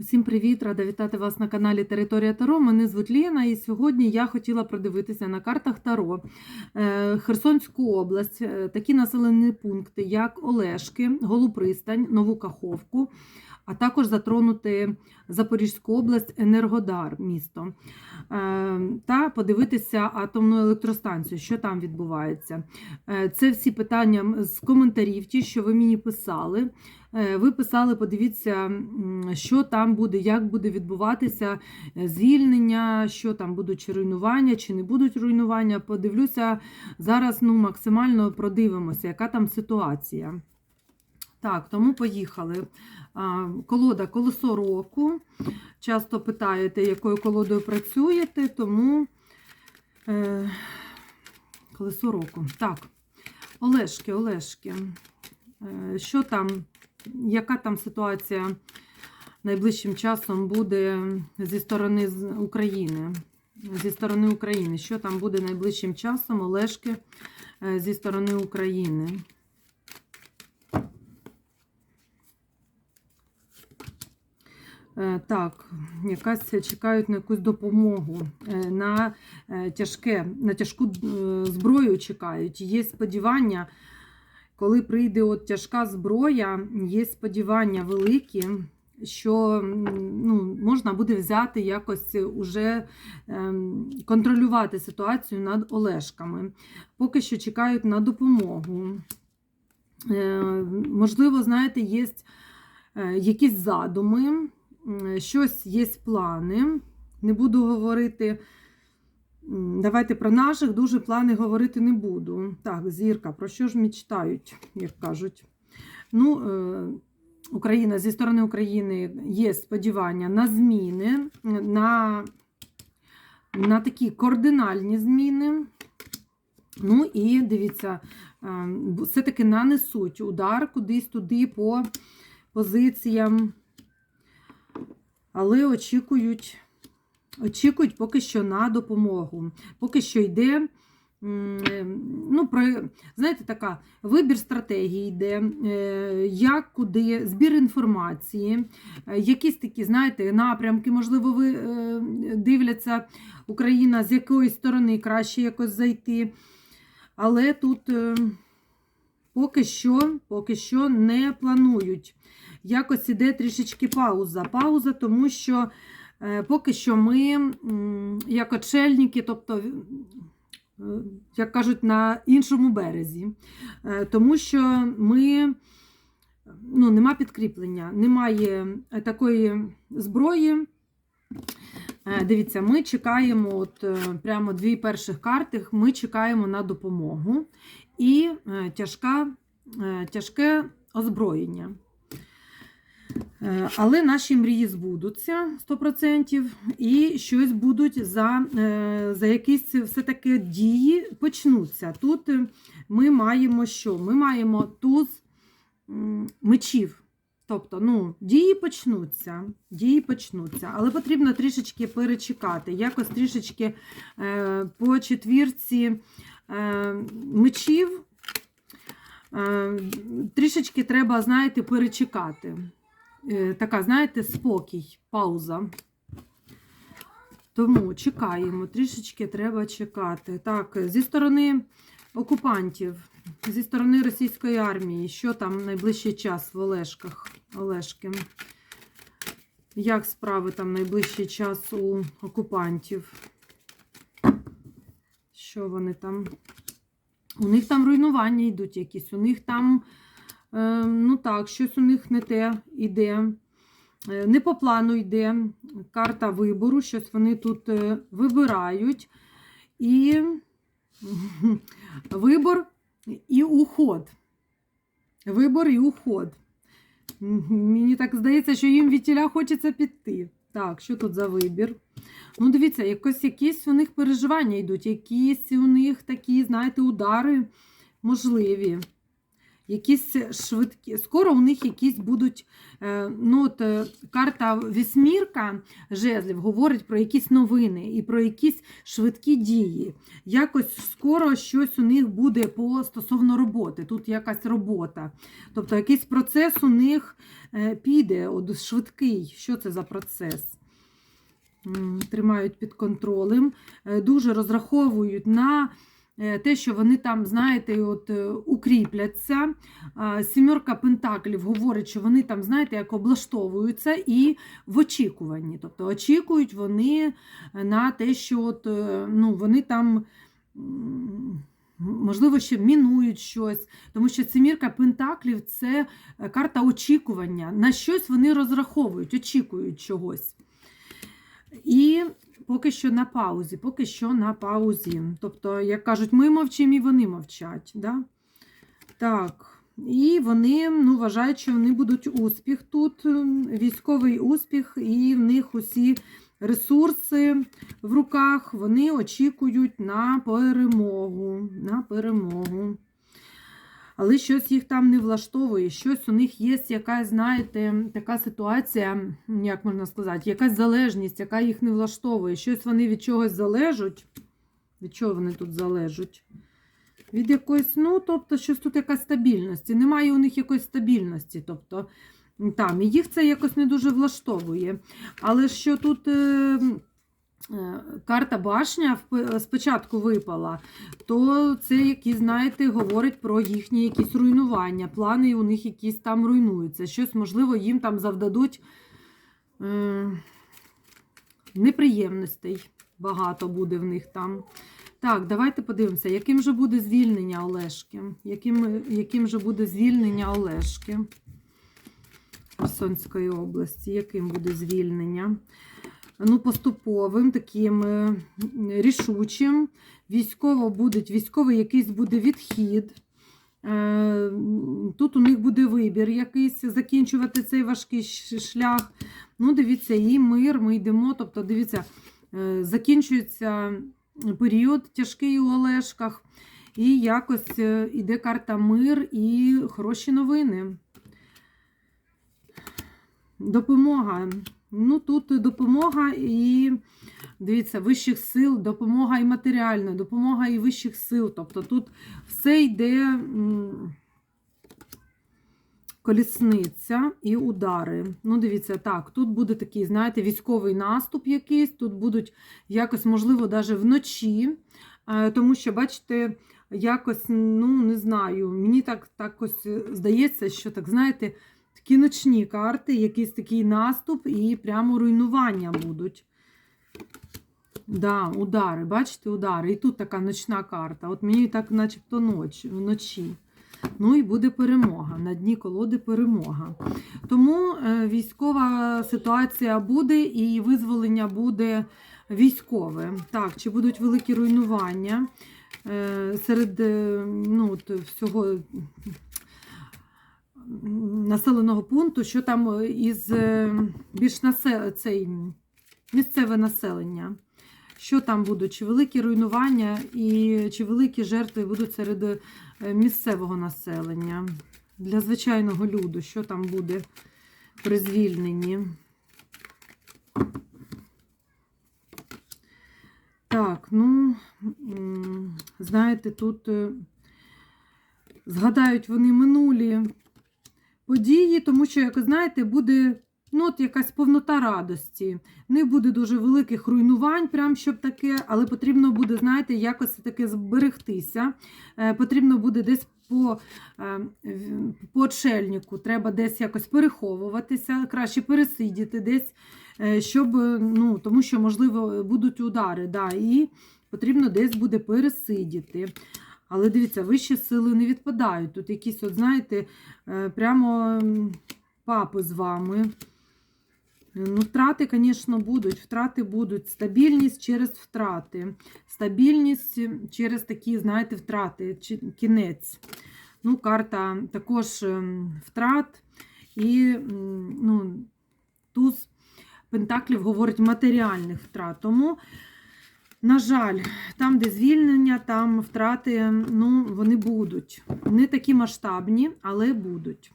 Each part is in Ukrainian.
Усім привіт! Рада вітати вас на каналі Територія Таро. Мене звуть Лена, і сьогодні я хотіла продивитися на картах Таро е, Херсонську область, е, такі населені пункти, як Олешки, Голупристань, Нову Каховку, а також затронути Запорізьку область, Енергодар місто. Е, Та подивитися атомну електростанцію, що там відбувається. Це всі питання з коментарів, ті, що ви мені писали. Е, Ви писали, подивіться, що там буде, як буде відбуватися е, звільнення, що там будуть чи руйнування, чи не будуть руйнування. Подивлюся зараз ну, максимально продивимося, яка там ситуація. Так, тому поїхали. Колода колесо року. Часто питаєте, якою колодою працюєте, тому е, колесо року. Так, Олешки, Олешки. Що там, яка там ситуація найближчим часом буде зі сторони України? Зі сторони України. Що там буде найближчим часом, Олешки е, зі сторони України? Е, Так, якась чекають на якусь допомогу, е, на тяжке, на тяжку зброю чекають. Є сподівання, коли прийде от тяжка зброя, є сподівання великі, що ну, можна буде взяти якось уже ем, контролювати ситуацію над Олешками. Поки що чекають на допомогу. Е, Можливо, знаєте, є е, якісь задуми, щось є плани. Не буду говорити. Давайте про наших дуже плани говорити не буду. Так, зірка, про що ж мечтають, як кажуть. Ну, е, Україна зі сторони України є сподівання на зміни, на, на такі кардинальні зміни. Ну і дивіться, е, все-таки нанесуть удар кудись туди по позиціям, але очікують, очікують поки що на допомогу. Поки що йде. Ну, про, знаєте, така вибір стратегії йде, е, як куди, збір інформації, е, якісь такі, знаєте, напрямки, можливо, ви е, дивляться Україна, з якої сторони краще якось зайти. Але тут поки що, поки що не планують. Якось іде трішечки пауза. Пауза, тому що поки що ми, як очельники, тобто, е, як кажуть, на іншому березі. Е, Тому що ми ну, нема підкріплення, немає е, такої зброї. Е, Дивіться, ми чекаємо, от е, прямо дві перших карти, ми чекаємо на допомогу і е, тяжка, е, тяжке озброєння. Е, Але наші мрії збудуться 100%, і щось будуть за, е, за якісь все-таки дії почнуться. Тут е, ми маємо що? Ми маємо туз мечів. Тобто, ну, дії почнуться, дії почнуться, але потрібно трішечки перечекати. Якось трішечки е, по четвірці е, мечів. Трішечки треба, знаєте, перечекати. Е, така, знаєте, спокій, пауза. Тому чекаємо, трішечки треба чекати. Так, зі сторони окупантів, зі сторони російської армії, що там найближчий час в Олешках, Олешки? Як справи там найближчий час у окупантів? Що вони там? У них там руйнування йдуть якісь, у них там, ну так, щось у них не те йде. Е, Не по плану йде карта вибору, щось вони тут е, вибирають. І вибор і уход. Вибор і уход. Мені так здається, що їм від тіля хочеться піти. Так, що тут за вибір? Ну, дивіться, якось якісь у них переживання йдуть, якісь у них такі, знаєте, удари можливі. Якісь швидкі. Скоро у них якісь будуть. е, Ну, от, е, карта вісьмірка жезлів говорить про якісь новини і про якісь швидкі дії. Якось скоро щось у них буде по стосовно роботи. Тут якась робота. Тобто якийсь процес у них е, піде, от швидкий. Що це за процес? Тримають під контролем, дуже розраховують на те, що вони там, знаєте, от е, укріпляться. Сімерка Пентаклів говорить, що вони там, знаєте, як облаштовуються і в очікуванні. Тобто очікують вони на те, що от, е, ну, вони там. Можливо, ще мінують щось, тому що Семірка Пентаклів це е, карта очікування. На щось вони розраховують, очікують чогось. І поки що на паузі, поки що на паузі. Тобто, як кажуть, ми мовчимо і вони мовчать. Да? Так. І вони ну, вважають, що вони будуть успіх тут, військовий успіх, і в них усі ресурси в руках, вони очікують на перемогу. На перемогу. Але щось їх там не влаштовує, щось у них є якась, знаєте, така ситуація, як можна сказати, якась залежність, яка їх не влаштовує. Щось вони від чогось залежать. Від чого вони тут залежать? Від якоїсь, ну, тобто, щось тут якась стабільності. Немає у них якоїсь стабільності. Тобто, там, і їх це якось не дуже влаштовує. Але що тут. Е, Карта башня спочатку випала, то це якісь, знаєте, говорить про їхні якісь руйнування. Плани у них якісь там руйнуються. Щось, можливо, їм там завдадуть е, неприємностей. Багато буде в них там. Так, давайте подивимося, яким же буде звільнення Олешки? Яким, яким же буде звільнення Олешки Херсонської області? Яким буде звільнення? Ну, поступовим, таким е, рішучим. Військово буде, військовий якийсь буде відхід. Е, Тут у них буде вибір якийсь закінчувати цей важкий шлях. Ну, дивіться, і мир, ми йдемо. Тобто, дивіться, е, закінчується період тяжкий у Олешках, і якось іде карта мир і хороші новини. Допомога. Ну, тут допомога і, дивіться, вищих сил, допомога і матеріальна, допомога і вищих сил. Тобто тут все йде колісниця і удари. Ну, дивіться, так, тут буде такий, знаєте, військовий наступ якийсь, тут будуть якось, можливо, навіть вночі, е, тому що, бачите, якось, ну, не знаю, мені так, так ось здається, що так, знаєте, такі ночні карти, якийсь такий наступ і прямо руйнування будуть. Да, удари, бачите, удари. І тут така ночна карта. От мені так, начебто, ноч, вночі. Ну і буде перемога. На дні колоди перемога. Тому е, військова ситуація буде і визволення буде військове. Так, чи будуть великі руйнування е, серед е, ну, всього населеного пункту, що там із е, більш насе... цей, місцеве населення. Що там будуть? Чи великі руйнування і чи великі жертви будуть серед е, місцевого населення? Для звичайного люду, що там буде при звільненні? Так, ну, знаєте, тут е, згадають вони минулі події, тому що, як ви знаєте, буде ну, от якась повнота радості. Не буде дуже великих руйнувань, прям щоб таке, але потрібно буде, знаєте, якось таке зберегтися. Е, потрібно буде десь по, е, по отшельнику, треба десь якось переховуватися, краще пересидіти десь, е, щоб, ну, тому що, можливо, будуть удари. Да, і потрібно десь буде пересидіти. Але дивіться, вищі сили не відпадають. Тут якісь, от, знаєте, е, прямо папи з вами. Ну, втрати, звісно, будуть. Втрати будуть. Стабільність через втрати. Стабільність через такі, знаєте, втрати, кінець. Ну, карта також ем, втрат. І ну, туз Пентаклів говорить матеріальних втрат. Тому На жаль, там, де звільнення, там втрати, ну, вони будуть. Не такі масштабні, але будуть.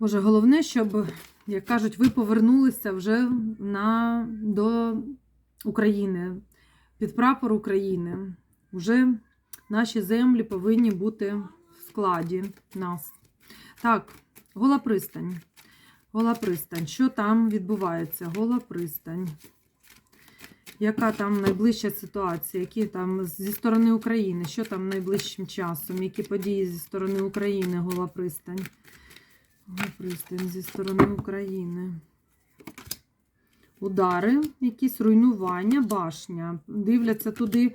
Боже, головне, щоб, як кажуть, ви повернулися вже на, до України, під прапор України. Вже наші землі повинні бути в складі нас. Так, гола пристань. Гола пристань. Що там відбувається? Гола пристань. Яка там найближча ситуація? Які там зі сторони України? Що там найближчим часом? Які події зі сторони України? Гола пристань? Гола пристань зі сторони України. Удари, якісь руйнування, башня. Дивляться туди,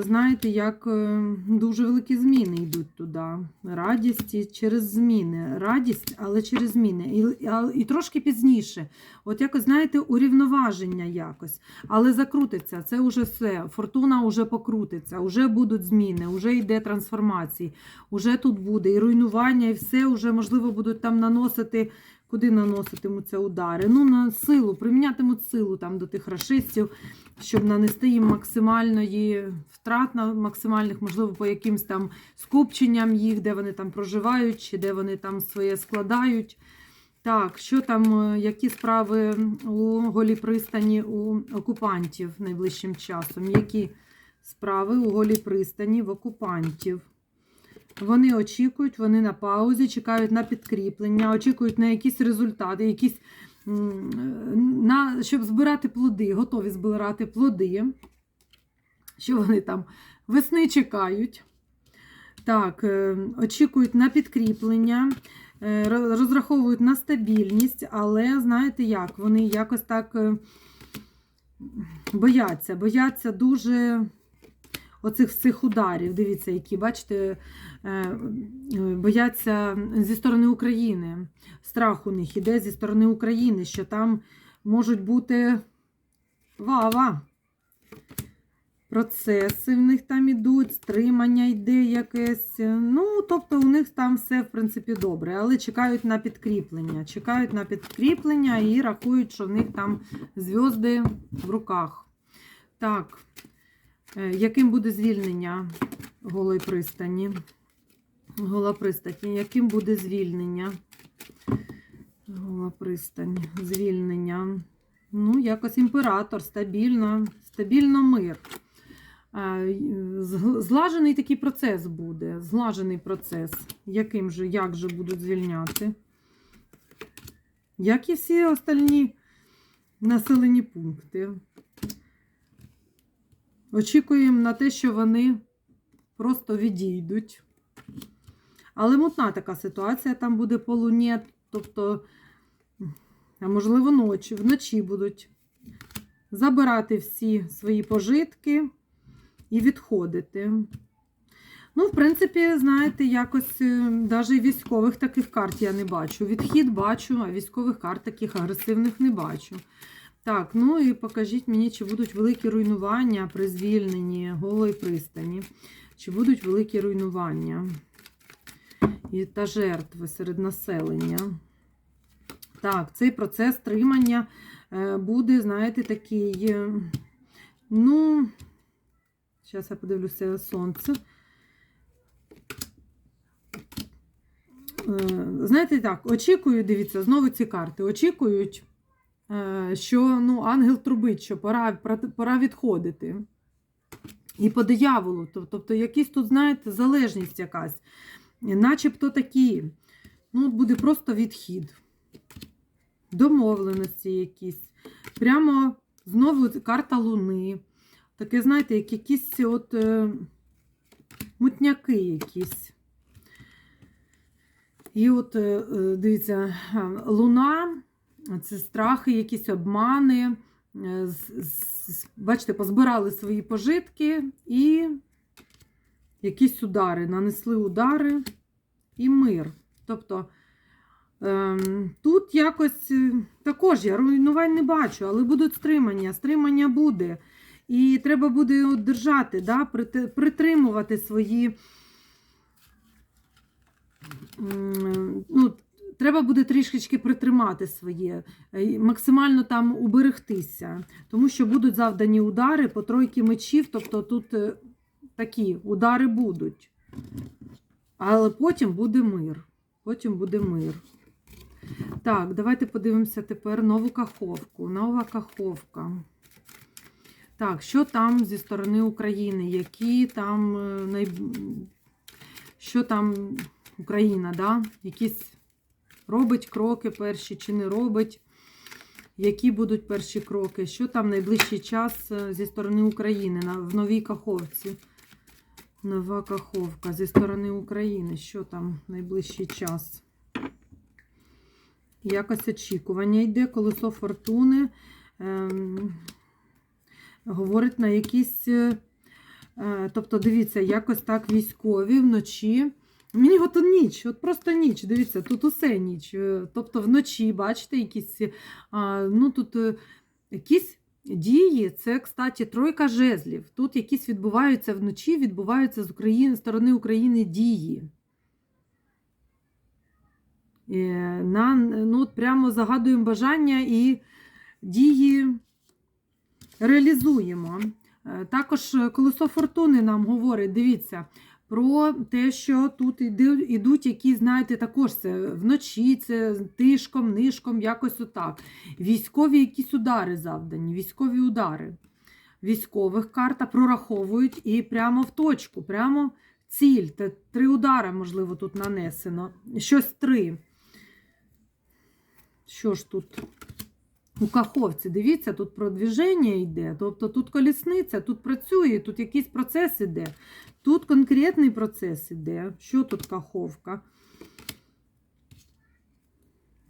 знаєте, як е, дуже великі зміни йдуть туди. Радість через зміни. Радість, але через зміни. І, і трошки пізніше. От якось, знаєте, урівноваження якось. Але закрутиться, це вже все. Фортуна вже покрутиться, вже будуть зміни, вже йде трансформації, вже тут буде і руйнування, і все вже, можливо, будуть там наносити. Куди наноситимуться удари? Ну, на силу, примінятимуть силу там до тих рашистів, щоб нанести їм максимальної втрат на максимальних, можливо, по якимсь там скупченням їх, де вони там проживають, чи де вони там своє складають. Так, що там, е, які справи у голій пристані у окупантів найближчим часом? Які справи у голій пристані в окупантів? Вони очікують, вони на паузі, чекають на підкріплення, очікують на якісь результати, якісь, на, щоб збирати плоди, готові збирати плоди. Що вони там весни чекають. Так, е, очікують на підкріплення, е, розраховують на стабільність, але знаєте як? Вони якось так е, бояться, бояться дуже оцих всіх ударів. Дивіться, які, бачите, е, е, бояться зі сторони України. Страх у них іде зі сторони України, що там можуть бути вава. Процеси в них там ідуть, стримання йде якесь. Ну, тобто, у них там все, в принципі, добре, але чекають на підкріплення. Чекають на підкріплення і рахують, що в них там зв'язки в руках. Так, яким буде звільнення голої пристані? Гола пристані, яким буде звільнення? Гола пристань, звільнення. Ну, якось імператор, стабільно, стабільно мир. Е, Злажений такий процес буде. Злажений процес. Яким же, як же будуть звільняти? Як і всі остальні населені пункти. Очікуємо на те, що вони просто відійдуть. Але мутна така ситуація там буде по луні, тобто, а можливо, ночі, вночі будуть забирати всі свої пожитки і відходити. Ну, в принципі, знаєте, якось навіть військових таких карт я не бачу. Відхід бачу, а військових карт таких агресивних не бачу. Так, ну і покажіть мені, чи будуть великі руйнування при звільненні голої пристані. Чи будуть великі руйнування і та жертви серед населення. Так, цей процес тримання е, буде, знаєте, такий. е, Ну, зараз я подивлюся сонце. Е, Знаєте, так, очікую, дивіться, знову ці карти. Очікують, що ну, ангел трубить, що пора, пора відходити. І по дияволу, тобто якісь тут, знаєте, залежність якась. Начебто такі. Ну, буде просто відхід. Домовленості якісь. Прямо знову карта Луни. Таке, знаєте, як якісь от е, мутняки якісь. І от, е, е, дивіться, Луна це страхи, якісь обмани. Е, Бачите, позбирали свої пожитки і якісь удари, нанесли удари і мир. Тобто ем, тут якось е, також я руйнувань не бачу, але будуть стримання. Стримання буде. І треба буде держати, да, притримувати свої ну, треба буде трішечки притримати своє, е, максимально там уберегтися, тому що будуть завдані удари по тройки мечів, тобто тут е, такі удари будуть. Але потім буде мир. Потім буде мир. Так, давайте подивимося тепер нову каховку. Нова каховка. Так, що там зі сторони України? Які там е, най... що там Україна, да? Якісь робить кроки перші чи не робить? Які будуть перші кроки? Що там найближчий час е, зі сторони України в новій каховці? Нова каховка зі сторони України. Що там найближчий час? Якось очікування йде, колесо фортуни. Ем, говорить на якісь. е, е, Тобто, дивіться, якось так військові вночі. Мені от ніч, от просто ніч. Дивіться, тут усе ніч. Е, Тобто вночі, бачите, якісь, ну тут е, якісь дії, це, кстати, тройка жезлів. Тут якісь відбуваються вночі, відбуваються з України, сторони України дії. Е, На, ну, от прямо загадуємо бажання і дії реалізуємо. Е, Також е, колесо фортуни нам говорить, дивіться, про те, що тут ідуть якісь, знаєте, також це вночі, це тишком, нишком, якось отак. Військові якісь удари завдані, військові удари. Військових карта прораховують і прямо в точку, прямо ціль. Те- Три удари, можливо, тут нанесено. Щось три. Що ж тут? У каховці, дивіться, тут продвіження йде, тобто тут колісниця, тут працює, тут якийсь процес іде. Тут конкретний процес іде. Що тут каховка?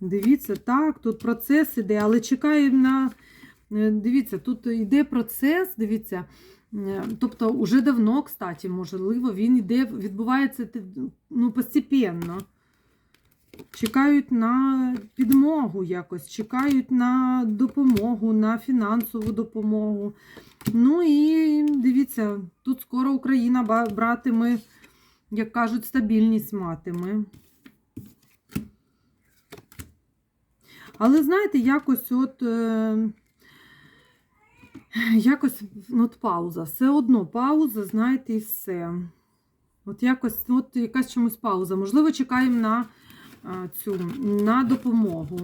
Дивіться, так, тут процес іде, але чекаємо на. е, Дивіться, тут йде процес, дивіться. е, Тобто, уже давно, кстати, можливо, він йде, відбувається ну, постепенно. Чекають на підмогу якось, чекають на допомогу, на фінансову допомогу. Ну і дивіться, тут скоро Україна братиме, як кажуть, стабільність матиме. Але знаєте, якось от. Е, якось ну, от пауза. Все одно пауза, знаєте, і все. От якось, от якась чомусь пауза. Можливо, чекаємо на цю на допомогу.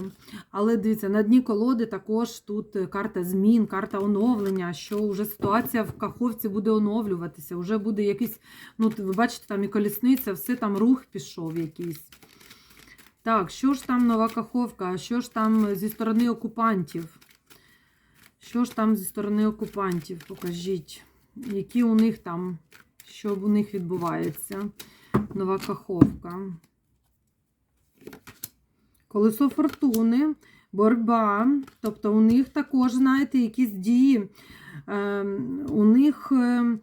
Але дивіться, на дні колоди також тут е, карта змін, карта оновлення, що вже ситуація в каховці буде оновлюватися, вже буде якийсь, ну, ви бачите, там і колісниця, все там рух пішов якийсь. Так, що ж там нова каховка? Що ж там зі сторони окупантів? Що ж там зі сторони окупантів? Покажіть, які у них там, що у них відбувається? Нова каховка. Колесо фортуни, боротьба. Тобто у них також, знаєте, якісь дії. Е, у них е,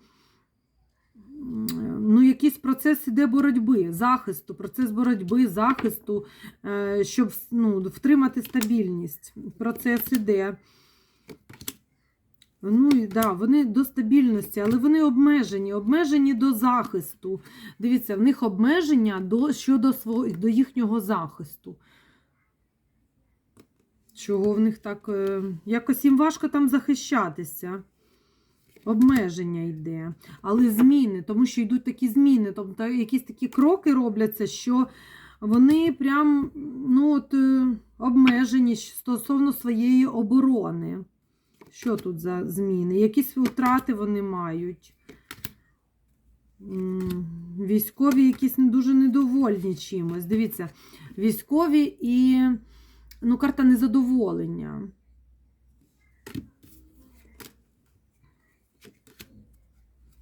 ну, якийсь процес іде боротьби, захисту, процес боротьби, захисту, е, щоб ну, втримати стабільність. Процес іде. Ну, і да, вони до стабільності, але вони обмежені, обмежені до захисту. Дивіться, в них обмеження до, щодо свого, до їхнього захисту. Чого в них так. е, Якось їм важко там захищатися. Обмеження йде. Але зміни, тому що йдуть такі зміни, тобто якісь такі кроки робляться, що вони прям ну, от, е, обмежені стосовно своєї оборони. Що тут за зміни? Якісь втрати вони мають. Військові якісь дуже недовольні чимось. Дивіться, військові і ну, карта незадоволення.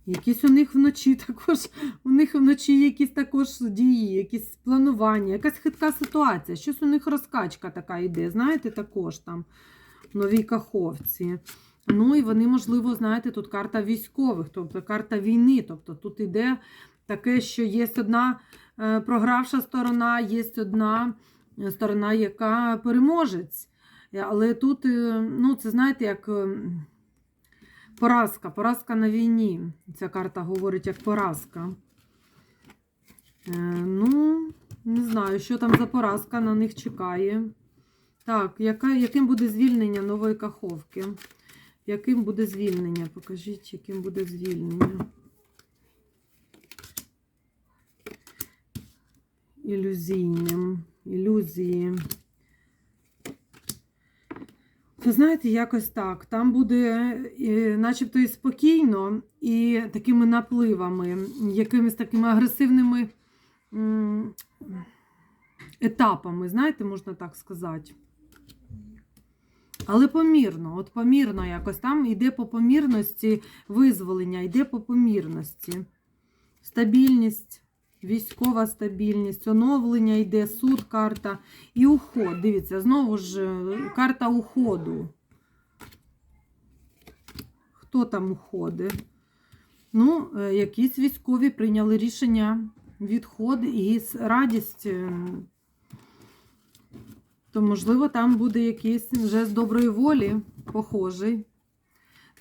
Якісь у них вночі також, у них вночі якісь також дії, якісь планування, якась хитка ситуація. Щось у них розкачка така йде, знаєте, також там новій каховці. Ну і вони, можливо, знаєте, тут карта військових, тобто карта війни. Тобто тут іде таке, що є одна е, програвша сторона, є одна е, сторона, яка переможець. Е, Але тут, ну, це знаєте, як поразка, поразка на війні. Ця карта говорить як поразка. Ну, Не знаю, що там за поразка на них чекає. Так, яка, яким буде звільнення нової каховки? Яким буде звільнення? Покажіть, яким буде звільнення. Ілюзійним. Ілюзії. Ви знаєте, якось так. Там буде е, начебто і спокійно, і такими напливами, якимись такими агресивними етапами, знаєте, можна так сказати. Але помірно, от помірно якось там йде по помірності визволення, йде по помірності. Стабільність, військова стабільність, оновлення йде, суд, карта і уход. Дивіться, знову ж е, карта уходу. Хто там уходить? Ну, е, якісь військові прийняли рішення відход і радість. То, можливо, там буде якийсь вже з доброї волі похожий.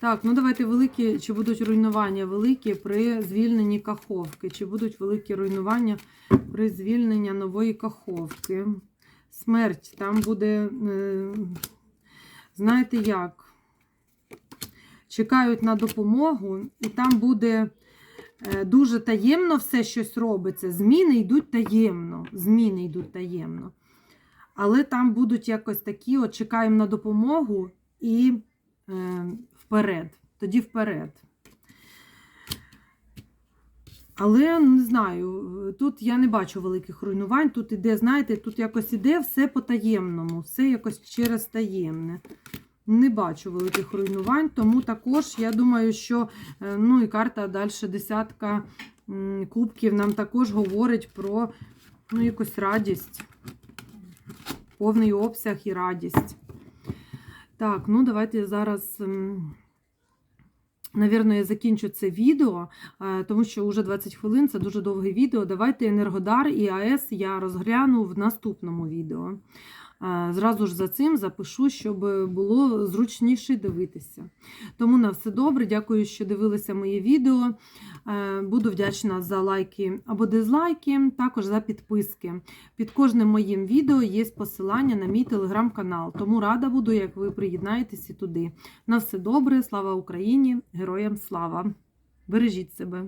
Так, ну давайте великі, чи будуть руйнування великі при звільненні каховки, чи будуть великі руйнування при звільненні нової каховки. Смерть, там буде, е, знаєте як? Чекають на допомогу, і там буде е, дуже таємно все щось робиться. Зміни йдуть таємно. Зміни йдуть таємно. Але там будуть якось такі: от чекаємо на допомогу і е, вперед. Тоді вперед. Але не знаю, тут я не бачу великих руйнувань. Тут іде, знаєте, тут якось іде все по-таємному, все якось через таємне. Не бачу великих руйнувань, тому також я думаю, що е, ну і карта далі десятка кубків нам також говорить про ну, якусь радість, повний обсяг і радість. Так, ну давайте зараз. м, Навірно, я закінчу це відео, е, тому що вже 20 хвилин це дуже довге відео. Давайте Енергодар і АЕС я розгляну в наступному відео. Зразу ж за цим запишу, щоб було зручніше дивитися. Тому на все добре. Дякую, що дивилися моє відео. Е, Буду вдячна за лайки або дизлайки, також за підписки. Під кожним моїм відео є посилання на мій телеграм-канал. Тому рада буду, як ви приєднаєтесь і туди. На все добре, слава Україні! Героям слава! Бережіть себе!